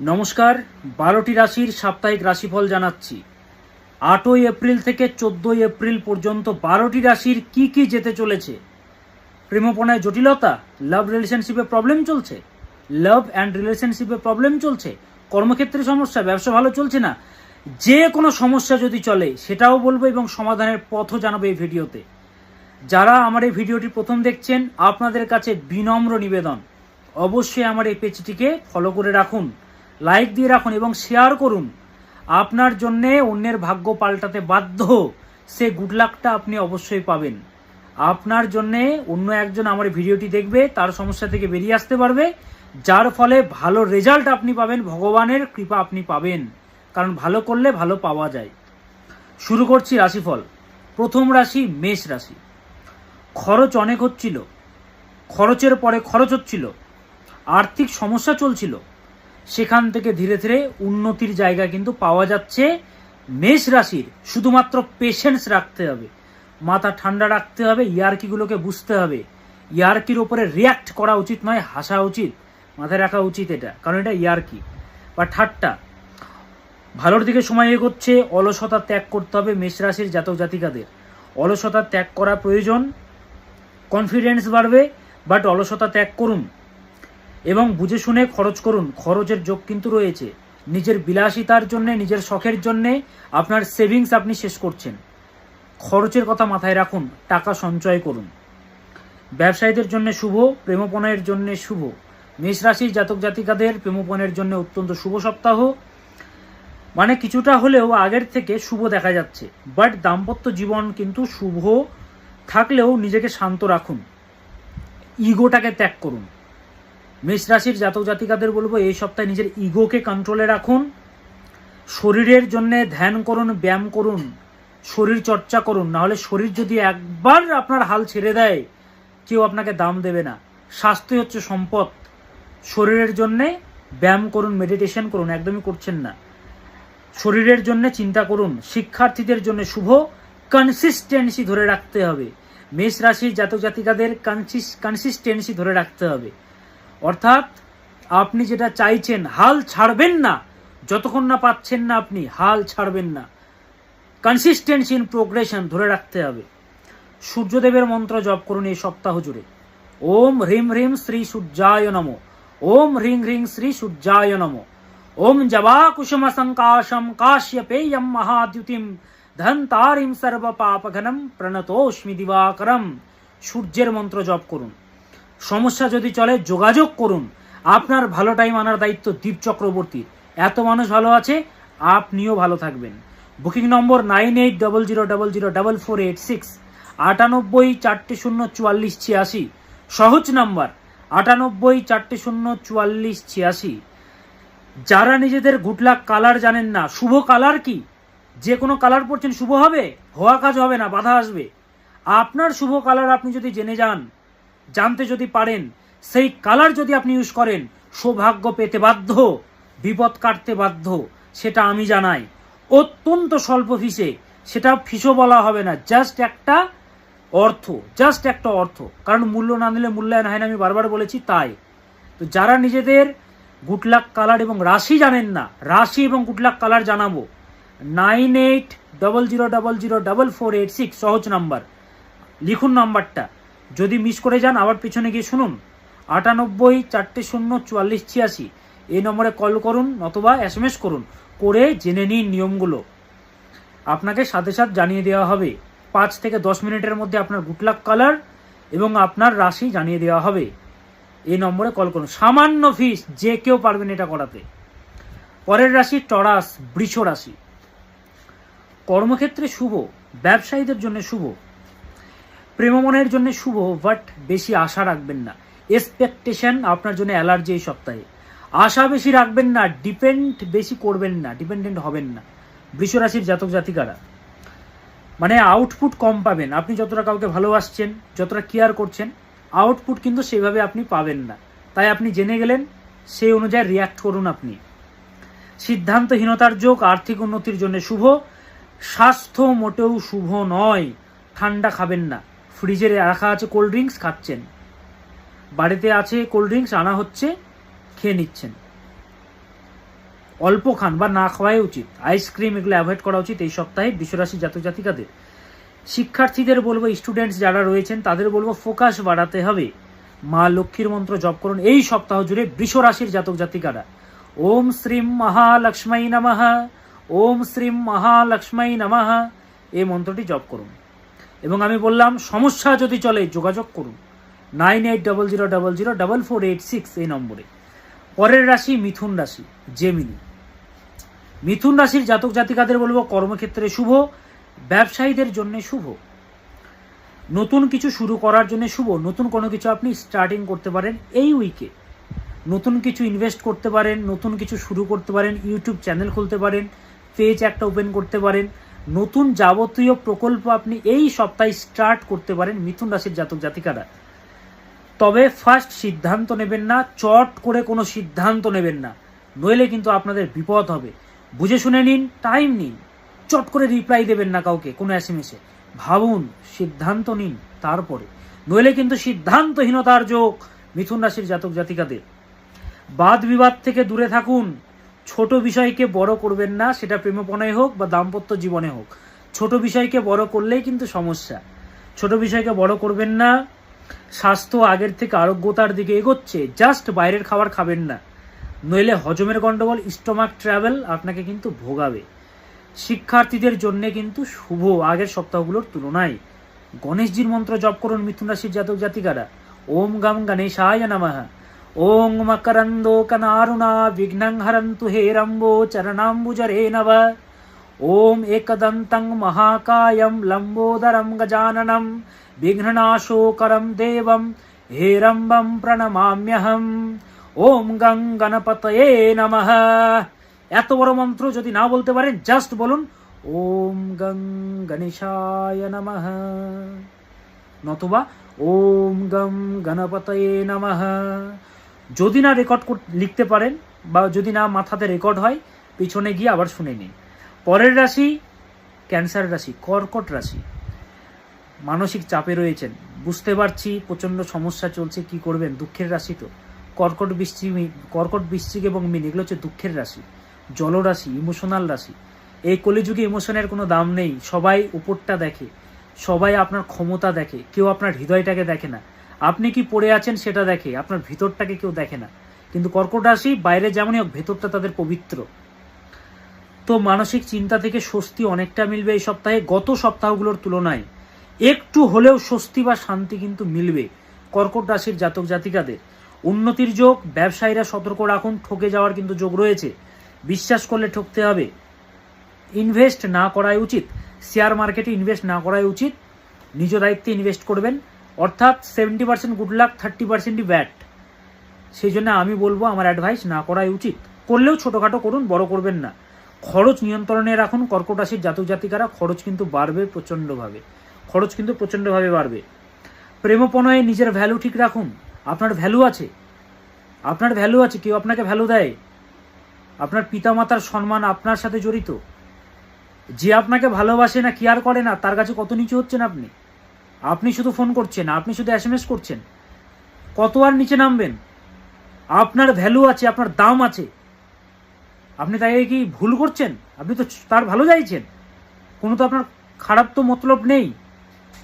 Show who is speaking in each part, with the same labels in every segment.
Speaker 1: নমস্কার, বারোটি রাশির সাপ্তাহিক রাশিফল জানাচ্ছি। আটই এপ্রিল থেকে চোদ্দই এপ্রিল পর্যন্ত বারোটি রাশির কি কি যেতে চলেছে? প্রেমপনায় জটিলতা লাভ রিলেশনশিপে প্রবলেম চলছে? লাভ অ্যান্ড রিলেশনশিপে প্রবলেম চলছে? কর্মক্ষেত্রে সমস্যা, ব্যবসা ভালো চলছে না? যে কোনো সমস্যা যদি চলে, সেটাও বলব এবং সমাধানের পথও জানাব এই ভিডিওতে। যারা আমার এই ভিডিওটি প্রথম দেখছেন, আপনাদের কাছে বিনম্র নিবেদন। অবশ্যই আমার এই পেজটিকে ফলো করে রাখুন। লাইক দিয়ে রাখুন এবং শেয়ার করুন। আপনার জন্যে অন্যের ভাগ্য পাল্টাতে বাধ্য, সে গুড লাকটা আপনি অবশ্যই পাবেন। আপনার জন্যে অন্য একজন আমার ভিডিওটি দেখবে, তার সমস্যা থেকে বেরিয়ে আসতে পারবে, যার ফলে ভালো রেজাল্ট আপনি পাবেন, ভগবানের কৃপা আপনি পাবেন। কারণ ভালো করলে ভালো পাওয়া যায়। শুরু করছি রাশিফল। প্রথম রাশি মেষ রাশি। খরচ অনেক হচ্ছিল। খরচের পরে খরচ হচ্ছিল। আর্থিক সমস্যা চলছিল। সেখান থেকে ধীরে ধীরে উন্নতির জায়গা কিন্তু পাওয়া যাচ্ছে। মেষ রাশির শুধুমাত্র পেশেন্স রাখতে হবে। মাথা ঠান্ডা রাখতে হবে ইয়ার্কিগুলোকে বুঝতে হবে। ইয়ার্কির ওপরে রিয়াক্ট করা উচিত নয়, হাসা উচিত। মাথায় রাখা উচিত এটা, কারণ এটা ইয়ার্কি। বা ঠাট্টা। ভালোর দিকে সময় এগোচ্ছে, অলসতা ত্যাগ করতে হবে মেষ রাশির জাতক জাতিকাদের। অলসতা ত্যাগ করা প্রয়োজন কনফিডেন্স বাড়বে বাট অলসতা ত্যাগ করুন। এবং বুঝে শুনে খরচ করুন। খরচের যোগ কিন্তু রয়েছে। নিজের বিলাসিতার জন্য, নিজের শখের জন্য আপনার সেভিংস আপনি শেষ করছেন। খরচের কথা মাথায় রাখুন, টাকা সঞ্চয় করুন। ব্যবসায়ীদের জন্য শুভ, প্রেমপণের জন্য শুভ। মেষ রাশির জাতক জাতিকাদের প্রেমপণের জন্য অত্যন্ত শুভ সপ্তাহ। মানে কিছুটা হলেও আগের থেকে শুভ দেখা যাচ্ছে। বাট দাম্পত্য জীবন কিন্তু শুভ। থাকলেও নিজেকে শান্ত রাখুন। ইগোটাকে ত্যাগ করুন। মেষ রাশির জাতক জাতিকাদের বলব, এই সপ্তাহে নিজের ইগোকে কন্ট্রোলে রাখুন। শরীরের জন্য ধ্যান করুন, ব্যায়াম করুন, শরীর চর্চা করুন। নাহলে শরীর যদি একবার আপনার হাল ছেড়ে দেয়, কেউ আপনাকে দাম দেবে না। স্বাস্থ্যই হচ্ছে সম্পদ। শরীরের জন্যে ব্যায়াম করুন মেডিটেশন করুন, একদমই করছেন না। শরীরের জন্য চিন্তা করুন, শিক্ষার্থীদের জন্য শুভ কনসিস্টেন্সি ধরে রাখতে হবে। মেষ রাশির জাতক জাতিকাদের কনসিস্টেন্সি ধরে রাখতে হবে। অর্থাৎ আপনি যেটা চাইছেন, হাল ছাড়বেন না। যতক্ষণ না পাচ্ছেন না আপনি, হাল ছাড়বেন না। কনসিস্টেন্সি ইন প্রোগ্রেশন ধরে রাখতে হবে। সূর্যদেবের মন্ত্র জপ করুন এই সপ্তাহ জুড়ে। ওম হ্রিম হ্রিম শ্রী সূর্যায় নম। ওম হ্রিং হ্রিং শ্রী সূর্যায় নম। ওম জবা কুসুম সংকাশম কাশ্যপেয়ম মহাদ্যুতিম ধন্তারিম সর্ব পাপঘনম প্রণতোস্মি দিবাকরম। সূর্যের মন্ত্র জপ করুন। সমস্যা যদি চলে, যোগাযোগ করুন। আপনার ভালো টাইম আনার দায়িত্ব দীপ চক্রবর্তীর। এত মানুষ ভালো আছে, আপনিও ভালো থাকবেন। Booking number nine eight double zero double zero double four eight six আটানব্বই চারটে শূন্য চুয়াল্লিশ ছিয়াশি। সহজ নাম্বার, আটানব্বই চারটে শূন্য চুয়াল্লিশ ছিয়াশি। যারা নিজেদের গুটলাক কালার জানেন না, শুভ কালার কি? যে কোনো কালার পরছেন শুভ হবে? হওয়া কাজ হবে না, বাধা আসবে। আপনার শুভ কালার আপনি যদি জেনে যান জানতে যদি পারেন, সেই কালার যদি আপনি ইউজ করেন, সৌভাগ্য পেতে বাধ্য, বিপদ কাটতে বাধ্য, সেটা আমি জানাই। অত্যন্ত স্বল্প ফিসে সেটা ফিসও বলা হবে না জাস্ট একটা অর্থ জাস্ট একটা অর্থ। কারণ মূল্য না নিলে মূল্যায়ন হয় না, আমি বারবার বলেছি তাই। তো যারা নিজেদের গুটলাক কালার এবং রাশি জানেন না, রাশি এবং গুটলাক কালার জানাব। Nine eight double zero double zero double four eight six সহজ নাম্বার লিখুন নাম্বারটা যদি মিস করে যান আবার পিছনে গিয়ে শুনুন। আটানব্বই, চারটে শূন্য, চুয়াল্লিশ, ছিয়াশি। এই নম্বরে কল করুন অথবা এস করুন, করে জেনে নিন নিয়মগুলো। আপনাকে সাথে সাথে জানিয়ে দেওয়া হবে। পাঁচ থেকে দশ মিনিটের মধ্যে আপনার গুটলাক কালার এবং আপনার রাশি জানিয়ে দেওয়া হবে। এই নম্বরে কল করুন। সামান্য ফিস যে কেউ পারবেন এটা করাতে। পরের রাশি টরাস, বৃষ রাশি। কর্মক্ষেত্রে শুভ, ব্যবসায়ীদের জন্য শুভ। প্রেমমনের জন্য শুভ বাট বেশি আশা রাখবেন না। এক্সপেকটেশন আপনার জন্য অ্যালার্জি এই সপ্তাহে। আশা বেশি রাখবেন না ডিপেন্ড বেশি করবেন না ডিপেন্ডেন্ট হবেন না। বৃষরাশির জাতক জাতিকারা মানে আউটপুট কম পাবেন। আপনি যতটা কাউকে ভালোবাসছেন, যতটা কেয়ার করছেন আউটপুট কিন্তু সেভাবে আপনি পাবেন না। তাই আপনি জেনে গেলেন, সেই অনুযায়ী রিয়াক্ট করুন আপনি। সিদ্ধান্তহীনতার যোগ, আর্থিক উন্নতির জন্য শুভ। স্বাস্থ্য মোটেও শুভ নয়, ঠান্ডা খাবেন না। ফ্রিজে রাখা আছে কোল্ড ড্রিঙ্কস, খাচ্ছেন। বাড়িতে আছে কোল্ড ড্রিঙ্কস, আনা হচ্ছে, খেয়ে নিচ্ছেন। অল্প খান বা না খাওয়াই উচিত। আইসক্রিম এগুলো অ্যাভয়েড করা উচিত এই সপ্তাহে বিশ্বরাশি জাতক জাতিকাদের। শিক্ষার্থীদের বলব, স্টুডেন্টস যারা রয়েছেন, তাদের বলব, ফোকাস বাড়াতে হবে। মা লক্ষ্মীর মন্ত্র জপ করুন। এই সপ্তাহ জুড়ে বৃষ রাশির জাতক জাতিকারা। ওম শ্রীম মহালক্ষ্মী নমঃ। ওম শ্রীম মহালক্ষ্মী নমঃ। এই মন্ত্রটি জপ করুন। এবং আমি বললাম, সমস্যা যদি চলে, যোগাযোগ করুন। Nine eight double zero double zero double four eight six এই নম্বরে। পরের রাশি মিথুন রাশি, জেমিনি। মিথুন রাশির জাতক জাতিকাদের বলব, কর্মক্ষেত্রে শুভ, ব্যবসায়ীদের জন্য শুভ। নতুন কিছু শুরু করার জন্য শুভ, নতুন কোনো কিছু আপনি স্টার্টিং করতে পারেন এই উইকে নতুন কিছু ইনভেস্ট করতে পারেন, নতুন কিছু শুরু করতে পারেন ইউটিউব চ্যানেল খুলতে পারেন পেজ একটা ওপেন করতে পারেন। নতুন যাবতীয় প্রকল্প আপনি এই সপ্তাহে স্টার্ট করতে পারেন মিথুন রাশির জাতক জাতিকারা। তবে ফার্স্ট সিদ্ধান্ত নেবেন না, চট করে কোনো সিদ্ধান্ত নেবেন না। নইলে কিন্তু আপনাদের বিপদ হবে। বুঝে শুনে নিন টাইম নিন। চট করে রিপ্লাই দেবেন না কাউকে, কোনো এসএমএসে ভাবুন, সিদ্ধান্ত নিন তারপরে। নইলে কিন্তু সিদ্ধান্তহীনতার যোগ মিথুন রাশির জাতক জাতিকাদের। বাদ বিবাদ থেকে দূরে থাকুন। ছোট বিষয়কে বড় করবেন না, সেটা প্রেমপনায় হোক বা দাম্পত্য জীবনে হোক। ছোট বিষয়কে বড় করলেই কিন্তু সমস্যা। ছোট বিষয়কে বড় করবেন না, স্বাস্থ্য আগের থেকে আরোগ্যতার দিকে এগোচ্ছে, জাস্ট বাইরের খাবার খাবেন না। নইলে হজমের গন্ডগোল, স্টমাক ট্রাভেল আপনাকে কিন্তু ভোগাবে। শিক্ষার্থীদের জন্য কিন্তু শুভ আগের সপ্তাহগুলোর তুলনায়। গণেশজির মন্ত্র জপ করুন মিথুন রাশির জাতক জাতিকারা। ওম গাম গণেশায় নমঃ। ওং মকরন্দ কনারুণা বিঘ্নং হরন্তু হেরম্বো চরণাম্বুজরে নব ওম একদন্तं মহাকায়ম লম্বোদরম গজাননম বিঘ্ননাশোকরম দেবম হেরম্বম প্রণমাম্যহম ওম গং গণপতয়ে নমঃ এত বড় মন্ত্র যদি না বলতে পারেন জাস্ট বলুন ওম গং গণেশায় নমঃ নতুবা ওম গম গণপতয়ে নমঃ। যদি না রেকর্ড লিখতে পারেন বা যদি না মাথাতে রেকর্ড হয়, পিছনে গিয়ে আবার শুনে নিন। পরের রাশি ক্যান্সার রাশি, কর্কট রাশি। মানসিক চাপে রয়েছেন। বুঝতে পারছি প্রচণ্ড সমস্যা চলছে, কি করবেন? দুঃখের রাশি তো। কর্কট বৃশ্চিক কর্কট বৃশ্চিক এবং মিন, এগুলো হচ্ছে দুঃখের রাশি। জলরাশি ইমোশনাল রাশি। এই কলিযুগে ইমোশনের কোনো দাম নেই। সবাই উপরটা দেখে। সবাই আপনার ক্ষমতা দেখে। কেউ আপনার হৃদয়টাকে দেখে না। আপনি কি পড়ে আছেন সেটা দেখে, আপনার ভিতরটাকে কেউ দেখে না। কিন্তু কর্কট রাশি, বাইরে যেমনই হোক, ভেতরটা তাদের পবিত্র। তো মানসিক চিন্তা থেকে স্বস্তি অনেকটা মিলবে এই সপ্তাহে, গত সপ্তাহগুলোর তুলনায়। একটু হলেও স্বস্তি বা শান্তি কিন্তু মিলবে কর্কট রাশির জাতক জাতিকাদের। উন্নতির যোগ, ব্যবসায়ীরা সতর্ক রাখুন, ঠকে যাওয়ার কিন্তু যোগ রয়েছে। বিশ্বাস করলে ঠকতে হবে। ইনভেস্ট না করাই উচিত। শেয়ার মার্কেটে ইনভেস্ট না করাই উচিত। নিজ দায়িত্বে ইনভেস্ট করবেন। অর্থাৎ seventy percent good luck thirty পার্সেন্টই ব্যাট সেই জন্য আমি বলব, আমার অ্যাডভাইস না করাই উচিত। করলেও ছোটোখাটো করুন, বড় করবেন না। খরচ নিয়ন্ত্রণে রাখুন, কর্কট রাশির জাতক জাতিকারা খরচ কিন্তু বাড়বে প্রচণ্ডভাবে। খরচ কিন্তু প্রচণ্ডভাবে বাড়বে। প্রেমপণয়ে নিজের ভ্যালু ঠিক রাখুন। আপনার ভ্যালু আছে। আপনার ভ্যালু আছে, কেউ আপনাকে ভ্যালু দেয়। আপনার পিতামাতার সম্মান আপনার সাথে জড়িত। যে আপনাকে ভালোবাসে না কেয়ার করে না, তার কাছে কত নিচু হচ্ছেন আপনি? আপনি শুধু ফোন করছেন, আপনি শুধু এস এম এস করছেন। কত আর নিচে নামবেন? আপনার ভ্যালু আছে, আপনার দাম আছে। আপনি তাকে কি ভুল করছেন? আপনি তো তার ভালো চাইছেন। কোনো তো আপনার খারাপ তো মতলব নেই।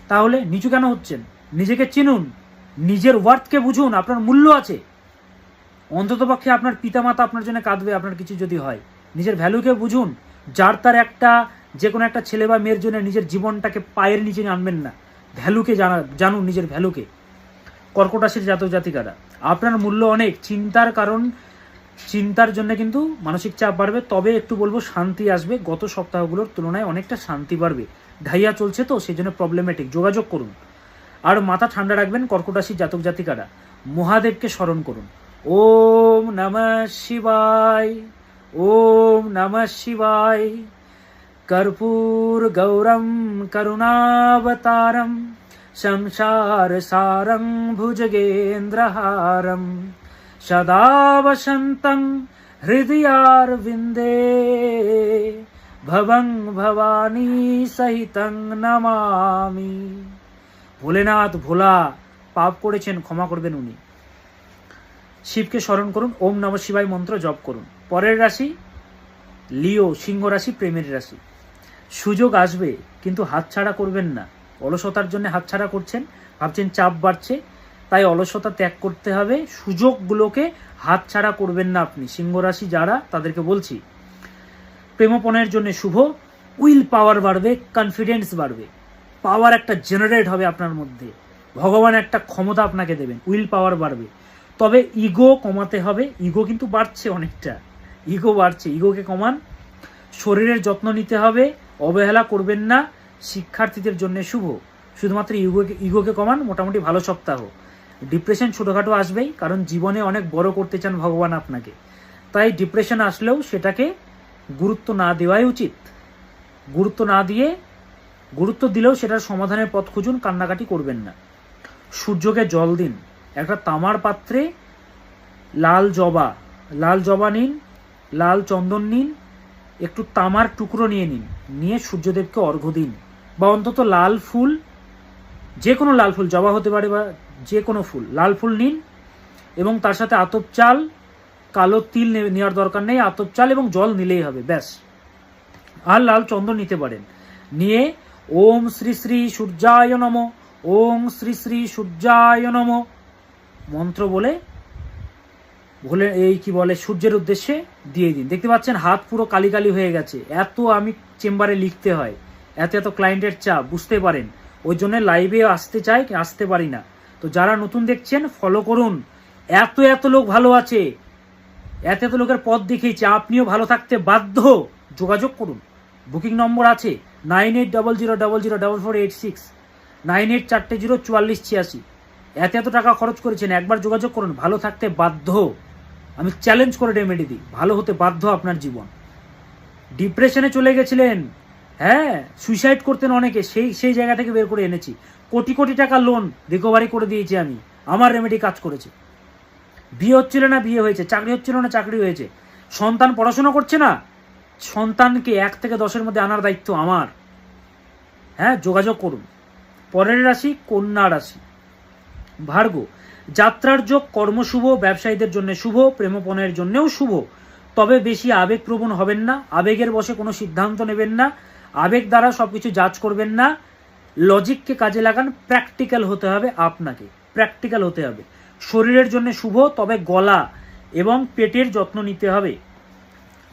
Speaker 1: তাহলে নিচু কেন হচ্ছেন? নিজেকে চিনুন, নিজের ওয়ার্থকে বুঝুন, আপনার মূল্য আছে। অন্ততপক্ষে আপনার পিতামাতা আপনার জন্য কাঁদবে, আপনার কিছু যদি হয়। নিজের ভ্যালুকে বুঝুন, যার তার একটা, যে কোনো একটা ছেলে বা মেয়ের জন্য নিজের জীবনটাকে পায়ের নিচে আনবেন না। ভ্যালুকে জানা জানুন নিজের ভ্যালুকে। কর্কট রাশির জাতক জাতিকারা, আপনার মূল্য অনেক, চিন্তার কারণ, চিন্তার জন্য কিন্তু মানসিক চাপ বাড়বে, তবে একটু বলব, শান্তি আসবে, গত সপ্তাহগুলোর তুলনায় অনেকটা শান্তি বাড়বে। ঢাইয়া চলছে তো সেই জন্য প্রবলেমেটিক যোগাযোগ করুন। আর মাথা ঠান্ডা রাখবেন কর্কট রাশির জাতক জাতিকারা, মহাদেবকে স্মরণ করুন। ওম নমঃ শিবায়, ওম নমঃ শিবায়। করুণাবতারম সংসার সারং ভুজগেন্দ্রহারম সদা বসন্तं হৃদয়ারবিন্দে ভবং ভবানী সহিতং নমামি ভোলেনাথ ভোলা পাপ করেছেন, ক্ষমা করবেন উনি। শিবকে স্মরণ করুন, ওম নম শিবায় মন্ত্র জপ করুন। পরের রাশি, লিও, সিংহ রাশি, প্রেমের রাশি। সুযোগ আসবে, কিন্তু হাতছাড়া করবেন না। অলসতার জন্য হাতছাড়া করছেন। ভাবছেন চাপ বাড়ছে, তাই অলসতা ত্যাগ করতে হবে। সুযোগগুলোকে হাতছাড়া করবেন না আপনি। সিংহ রাশি যারা, তাদেরকে বলছি, প্রেমপণের জন্য শুভ, উইল পাওয়ার বাড়বে, কনফিডেন্স বাড়বে। পাওয়ার একটা জেনারেট হবে আপনার মধ্যে। ভগবান একটা ক্ষমতা আপনাকে দেবেন, উইল পাওয়ার বাড়বে। তবে ইগো কমাতে হবে। ইগো কিন্তু বাড়ছে অনেকটা। ইগো বাড়ছে। ইগোকে কমান। শরীরের যত্ন নিতে হবে। অবহেলা করবেন না, শিক্ষার্থীদের জন্য শুভ। শুধুমাত্র ইগোকে ইগোকে কমান, মোটামুটি ভালো সপ্তাহ। ডিপ্রেশন ছোটোখাটো আসবেই, কারণ জীবনে অনেক বড় করতে চান ভগবান আপনাকে। তাই ডিপ্রেশন আসলেও সেটাকে গুরুত্ব না দেওয়াই উচিত। গুরুত্ব না দিয়ে, গুরুত্ব দিলেও সেটার সমাধানের পথ খুঁজুন, কান্নাকাটি করবেন না। সূর্যকে জল দিন। একটা তামার পাত্রে লাল জবা লাল জবা নিন, লাল চন্দন নিন একটু তামার টুকরো নিয়ে নিন। নিয়ে সূর্যদেবকে অর্ঘ্য দিন। বা অন্তত লাল ফুল, যে কোনো লাল ফুল, জবা হতে পারে বা যে কোনো ফুল, লাল ফুল নিন এবং তার সাথে আতপ চাল, কালো তিল নেওয়ার দরকার নেই, আতপ চাল এবং জল নিলেই হবে, ব্যাস। আর লাল চন্দন নিতে পারেন। নিয়ে ওম শ্রী শ্রী সূর্যায় নম, ওম শ্রী শ্রী সূর্যায় নম, মন্ত্র বলে বলে এই কি বলে, সূর্যের উদ্দেশ্যে দিয়ে দিন। দেখতে পাচ্ছেন, হাত পুরো কালি কালি হয়ে গেছে। এত আমি চেম্বারে লিখতে হয়। এত এত ক্লায়েন্টের চাপ, বুঝতে পারেন। ওই জন্য লাইভে আসতে চাই, আসতে পারি না। তো যারা নতুন দেখছেন ফলো করুন। এত এত লোক ভালো আছে। এত এত লোকের পথ দেখিয়েছে আপনিও ভালো থাকতে বাধ্য। যোগাযোগ করুন। বুকিং নম্বর আছে nine eight double zero double zero double four eight six nine eight চারটে জিরো চুয়াল্লিশ ছিয়াশি। এত এত টাকা খরচ করেছেন। একবার যোগাযোগ করুন। ভালো থাকতে বাধ্য। আমি চ্যালেঞ্জ করে রেমেডি দিই। ভালো হতে বাধ্য আপনার জীবন। ডিপ্রেশনে চলে গেছিলেন। হ্যাঁ সুইসাইড করতেন অনেকে। সেই সেই জায়গা থেকে বের করে এনেছি। কোটি কোটি টাকা লোন রিকভারি করে দিয়েছি আমি। আমার রেমেডি কাজ করেছে। বিয়ে হচ্ছিল না, বিয়ে হয়েছে। চাকরি হচ্ছিল না, চাকরি হয়েছে। সন্তান পড়াশোনা করছে না? সন্তানকে এক থেকে দশের মধ্যে আনার দায়িত্ব আমার। হ্যাঁ যোগাযোগ করুন। পরের রাশি, কন্যা রাশি। ভার্গ যাত্রার যোগ কর্মশুভ ব্যবসায়ীদের জন্য শুভ, প্রেমপণের জন্যও শুভ। তবে বেশি আবেগপ্রবণ হবেন না, আবেগের বসে কোনো সিদ্ধান্ত নেবেন না, আবেগ দ্বারা সবকিছু জাজ করবেন না। লজিককে কাজে লাগান, প্র্যাকটিক্যাল হতে হবে আপনাকে, প্র্যাকটিক্যাল হতে হবে। শরীরের জন্য শুভ, তবে গলা এবং পেটের যত্ন নিতে হবে।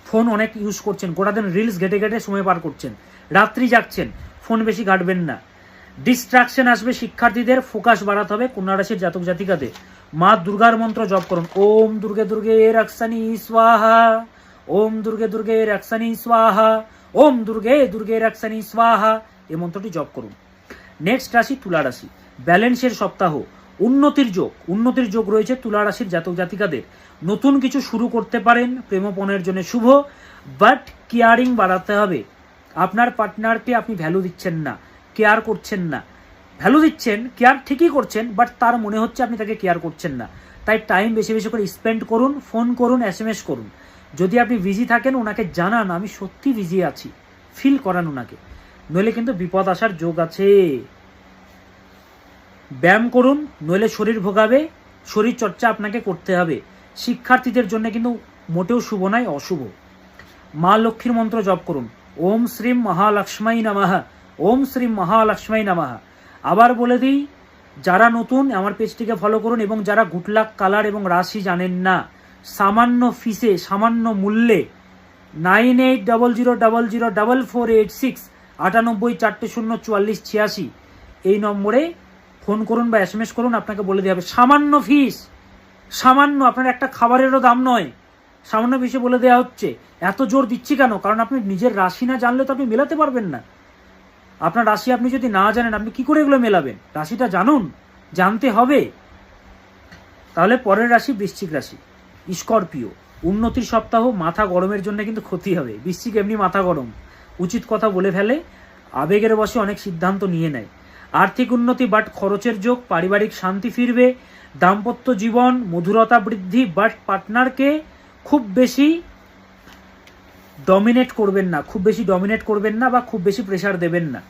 Speaker 1: ফোন অনেক ইউজ করছেন, গোটা দিন রিলস ঘেটে ঘেটে সময় পার করছেন, রাত্রি জাগছেন, ফোন বেশি ঘাটবেন না। ডিস্ট্রাকশন আসবে, শিক্ষার্থীদের ফোকাস বাড়াতে হবে কন্যা রাশির জাতক জাতিকাদের। মা দুর্গার মন্ত্র জপ করুন। ওম দুর্গে দুর্গে রাক্ষানি স্বাহা। ওম দুর্গে দুর্গে রাক্ষানি স্বাহা। ওম দুর্গে দুর্গে রাক্ষানি স্বাহা। এই মন্ত্রটি জপ করুন। নেক্সট রাশি তুলা রাশি। ব্যালেন্সের সপ্তাহ। উন্নতির যোগ। উন্নতির যোগ রয়েছে তুলা রাশির জাতক জাতিকাদের। নতুন কিছু শুরু করতে পারেন প্রেমপণের জন্য শুভ বাট কেয়ারিং বাড়াতে হবে। আপনার পার্টনারকে আপনি ভ্যালু দিচ্ছেন না। কেয়ার করছেন না। ভ্যালু দিচ্ছেন, কেয়ার ঠিকই করছেন, বাট তার মনে হচ্ছে আপনি তাকে কেয়ার করছেন না। তাই টাইম বেশি বেশি করে স্পেন্ড করুন, ফোন করুন এস এম এস করুন। যদি আপনি বিজি থাকেন, ওনাকে জানান, আমি সত্যি বিজি আছি। ফিল করান ওনাকে। নইলে কিন্তু বিপদ আসার যোগ আছে। ব্যায়াম করুন, নইলে শরীর ভোগাবে, শরীর চর্চা আপনাকে করতে হবে। শিক্ষার্থীদের জন্য কিন্তু মোটেও শুভ নয়, অশুভ। মা লক্ষ্মীর মন্ত্র জপ করুন। ওম শ্রীম মহালক্ষ্মাই নামাহা ওম শ্রী মহালক্ষ্মাই নামাহা আবার বলে দিই, যারা নতুন, আমার পেজটিকে ফলো করুন এবং যারা গুটলাক কালার এবং রাশি জানেন না, সামান্য ফিসে সামান্য মূল্যে nine eight double zero double zero double four eight six আটানব্বই, চারটে শূন্য, চুয়াল্লিশ, ছিয়াশি, এই নম্বরে ফোন করুন বা এস এম এস করুন, আপনাকে বলে দেওয়া হবে, সামান্য ফিস সামান্য, আপনার একটা খাবারেরও দাম নয়, সামান্য ফিসে বলে দেওয়া হচ্ছে, এত জোর দিচ্ছি কেন? কারণ আপনি নিজের রাশি না জানলে তো আপনি মেলাতে পারবেন না। আপনার রাশি আপনি যদি না জানেন, আপনি কি করে এগুলো মেলাবেন? রাশিটা জানুন, জানতে হবে। তাহলে পরের রাশি বৃশ্চিক রাশি। স্করপিও, উন্নতির সপ্তাহ, মাথা গরমের জন্য কিন্তু ক্ষতি হবে। বৃশ্চিক এমনি মাথা গরম। উচিত কথা বলে ফেলে, আবেগের বসে অনেক সিদ্ধান্ত নিয়ে নেয়। আর্থিক উন্নতি বাট খরচের যোগ, পারিবারিক শান্তি ফিরবে, দাম্পত্য জীবন, মধুরতা বৃদ্ধি বাট পার্টনারকে খুব বেশি ডমিনেট করবেন না, খুব বেশি ডমিনেট করবেন না বা খুব বেশি প্রেশার দেবেন না।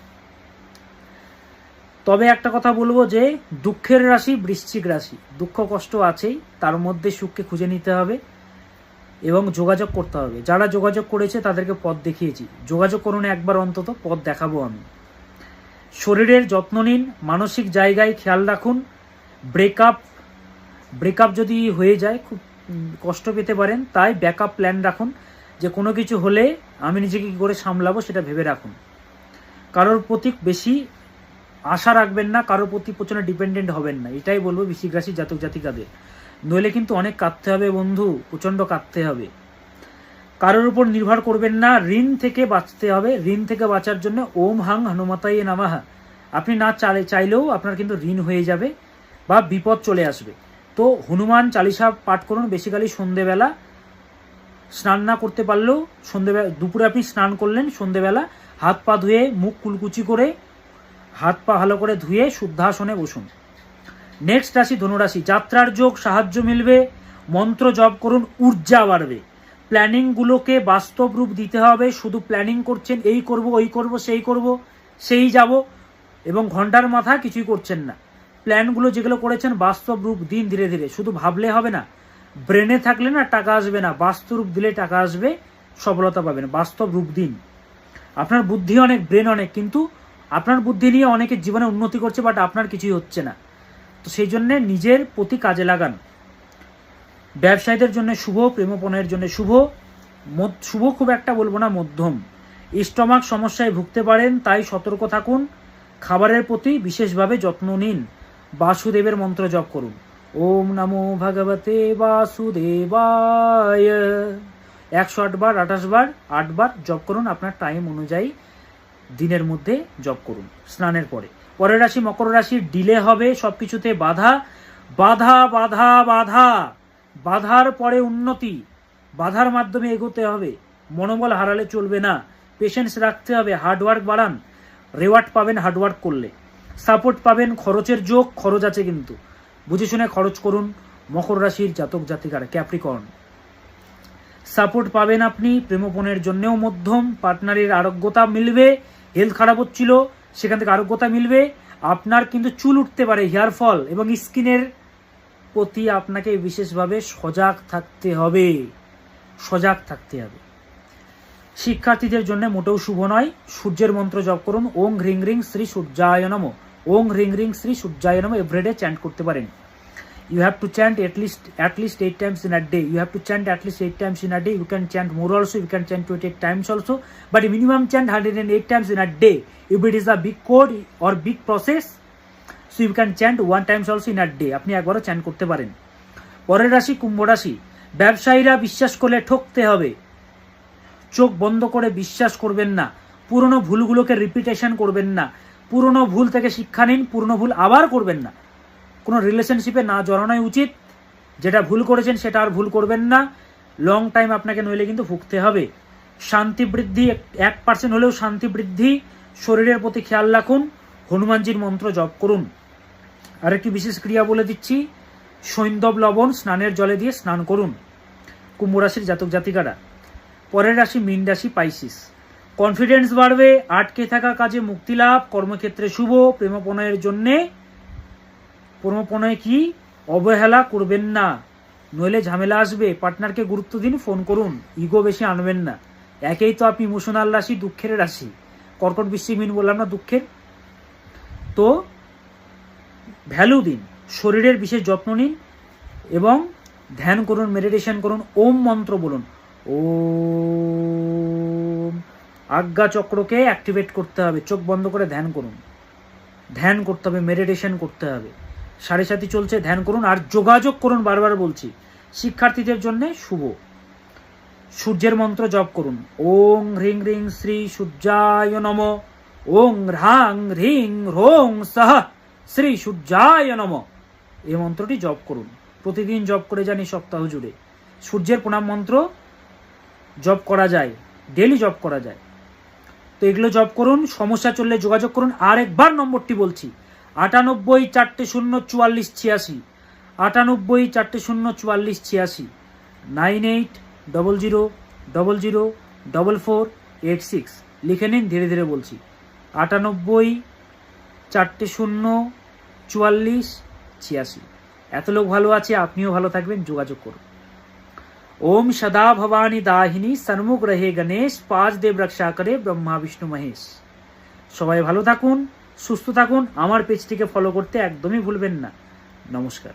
Speaker 1: তবে একটা কথা বলব যে, দুঃখের রাশি বৃশ্চিক রাশি, দুঃখ কষ্ট আছেই, তার মধ্যে সুখকে খুঁজে নিতে হবে এবং যোগাযোগ করতে হবে। যারা যোগাযোগ করেছে তাদেরকে পথ দেখিয়েছি। যোগাযোগ করুন একবার অন্তত, পথ দেখাবো আমি। শরীরের যত্ন নিন, মানসিক জায়গায় খেয়াল রাখুন। ব্রেকআপ ব্রেকআপ যদি হয়ে যায়, খুব কষ্ট পেতে পারেন, তাই ব্যাকআপ প্ল্যান রাখুন। যে কোনো কিছু হলে আমি নিজেকে কী করে সামলাবো সেটা ভেবে রাখুন। কারোর প্রতি বেশি আশা রাখবেন না, কারোর প্রতি প্রচণ্ড ডিপেন্ডেন্ট হবেন না। এটাই বলব বৃশ্চিক রাশি জাতক জাতিকাদের। নইলে কিন্তু অনেক কাঁদতে হবে বন্ধু প্রচণ্ড কাঁদতে হবে। কারোর উপর নির্ভর করবেন না, ঋণ থেকে বাঁচতে হবে। ঋণ থেকে বাঁচার জন্য ওম হাং হনুমাতাই নামাহা। আপনি না চালে চাইলেও আপনার কিন্তু ঋণ হয়ে যাবে বা বিপদ চলে আসবে। তো হনুমান চালিসা পাঠ করুন বেসিক্যালি সন্ধেবেলা। স্নান না করতে পারলেও সন্ধেবেলা, দুপুরে আপনি স্নান করলেন, সন্ধেবেলা হাত পা ধুয়ে মুখ কুলকুচি করে, হাত পা ভালো করে ধুয়ে শুদ্ধাসনে বসুন। নেক্সট রাশি ধনুরাশি, যাত্রার যোগ সাহায্য মিলবে, মন্ত্র জপ করুন, ঊর্জা বাড়বে। প্ল্যানিংগুলোকে বাস্তব রূপ দিতে হবে, শুধু প্ল্যানিং করছেন, এই করব, ওই করব, সেই করব, সেই যাব, এবং ঘণ্টার মাথা কিছুই করছেন না। প্ল্যানগুলো যেগুলো করেছেন বাস্তব রূপ দিন ধীরে ধীরে, শুধু ভাবলে হবে না। ব্রেনে থাকলে না টাকা আসবে না বাস্তব রূপ দিলে টাকা আসবে, সফলতা পাবেন, বাস্তব রূপ দিন। আপনার বুদ্ধি অনেক, ব্রেন অনেক, কিন্তু আপনার বুদ্ধি নিয়ে অনেকে জীবনে উন্নতি করছে, বাট আপনার কিছুই হচ্ছে না। তো সেই জন্যে নিজের প্রতি কাজে লাগান। ব্যবসায়ীদের জন্য শুভ, প্রেমপণের জন্য শুভ শুভ খুব একটা বলব না, মধ্যম। স্টমাক সমস্যায় ভুগতে পারেন, তাই সতর্ক থাকুন। খাবারের প্রতি বিশেষভাবে যত্ন নিন। বাসুদেবের মন্ত্র জপ করুন। ওম নমো ভগবতে বাসুদেবায়। একশো আটবার আঠাশ বার আটবার জপ করুন, আপনার টাইম অনুযায়ী দিনের মধ্যে জপ করুন, স্নানের পরে। পরের রাশি মকর রাশি ডিলে হবে সব কিছুতে বাধা বাধা বাধা বাধা, বাধার পরে উন্নতি, বাধার মাধ্যমে এগোতে হবে, মনোবল হারালে চলবে না পেশেন্স রাখতে হবে হার্ডওয়ার্ক বাড়ান রেওয়ার্ড পাবেন হার্ডওয়ার্ক করলে। সাপোর্ট পাবেন, খরচের যোগ, খরচ আছে কিন্তু। বুঝে শুনে খরচ করুন মকর রাশির জাতক জাতিকারা ক্যাপ্রিকর্ন। সাপোর্ট পাবেন আপনি প্রেমপণের জন্যও মধ্যম, পার্টনারের আরোগ্যতা মিলবে, হেলথ খারাপ হচ্ছিল, সেখান থেকে আরোগ্যতা মিলবে, আপনার কিন্তু চুল উঠতে পারে, হেয়ার ফল, এবং স্কিনের প্রতি আপনাকে বিশেষভাবে সজাগ থাকতে হবে, সজাগ থাকতে হবে। শিক্ষার্থীদের জন্য মোটেও শুভ নয়, সূর্যের মন্ত্র জপ করুন ওং হ্রিং রিং শ্রী সূর্যায় নম। ওং রিং রিং শ্রী সূর্যায় নাম এভরিডে চ্যান্ট করতে পারেন। You have to chant at least at least eight times in a day you have to chant at least eight times in a day you can chant more also you can chant twenty eight times also but minimum chant hundred and eight times in a day if it is a big code or big process so you can chant one times also in a day আপনি একবারও chant করতে পারেন। পরের রাশি কুম্ভ রাশি। ব্যবসায়ীরা বিশ্বাস করলে ঠকতে হবে। চোখ বন্ধ করে বিশ্বাস করবেন না। পুরনো ভুলগুলোকে রিপিটেশন করবেন না। পুরনো ভুল থেকে শিক্ষা নিন, পুরনো ভুল আবার করবেন না। কোনো রিলেশনশিপে না জড়ানোই উচিত। যেটা ভুল করেছেন সেটা আর ভুল করবেন না। লং টাইম আপনাকে নইলে কিন্তু ভুগতে হবে। শান্তি বৃদ্ধি, এক পার্সেন্ট হলেও শান্তি বৃদ্ধি। শরীরের প্রতি খেয়াল রাখুন। হনুমানজির মন্ত্র জপ করুন। আর একটি বিশেষ ক্রিয়া বলে দিচ্ছি। সৈন্দব লবণ স্নানের জলে দিয়ে স্নান করুন। কুম্ভ রাশির জাতক জাতিকারা। পরের রাশি মীন রাশি পাইসিস। কনফিডেন্স বাড়বে, আটকে থাকা কাজে মুক্তি লাভ, কর্মক্ষেত্রে শুভ, প্রেমপণয়ের জন্যে। প্রণোপণয় কি? অবহেলা করবেন না। নইলে ঝামেলা আসবে। পার্টনারকে গুরুত্ব দিন, ফোন করুন। ইগো বেশি আনবেন না। একেই তো আপনি ইমোশনাল রাশি, দুঃখের রাশি। কর্কট বৃশ্চিক মিন বললাম না, দুঃখের? তো ভ্যালু দিন। শরীরের বিশেষ যত্ন নিন এবং ধ্যান করুন, মেডিটেশন করুন, ওম মন্ত্র বলুন। ওম আজ্ঞা চক্রকে অ্যাক্টিভেট করতে হবে। চোখ বন্ধ করে ধ্যান করুন। ধ্যান করতে হবে মেডিটেশন করতে হবে। সাড়ে সাথী চলছে, ধ্যান করুন। আর যোগাযোগ করুন, বারবার বলছি। শিক্ষার্থীদের জন্য শুভ। সূর্যের মন্ত্র জপ করুন। ওং হ্রিং রিং শ্রী সূর্যায় নম। ওং হ্রাং হ্রিং রোং সাহ শ্রী সূর্যায় নম। এই মন্ত্রটি জপ করুন। প্রতিদিন জপ করে জানি সপ্তাহ জুড়ে। সূর্যের প্রণাম মন্ত্র জপ করা যায়। ডেলি জপ করা যায়। তো এগুলো জব করুন, সমস্যা চললে যোগাযোগ করুন। আর একবার নম্বরটি বলছি, আটানব্বই চারটে শূন্য চুয়াল্লিশ ছিয়াশি, আটানব্বই চারটে শূন্য চুয়াল্লিশ ছিয়াশি nine eight double zero double zero double four eight six লিখে নিন, ধীরে ধীরে বলছি, আটানব্বই চারটে শূন্য চুয়াল্লিশ ছিয়াশি। এত লোক ভালো আছে, আপনিও ভালো থাকবেন, যোগাযোগ করুন। ওম সদা ভবানী দাহিনী সন্মুখ রহে গণেশ পাঁচ দেব রক্ষা করে ব্রহ্মা বিষ্ণু মহেশ সবাই ভালো থাকুন, সুস্থ থাকুন, আমার পেজটিকে ফলো করতে একদমই ভুলবেন না। নমস্কার।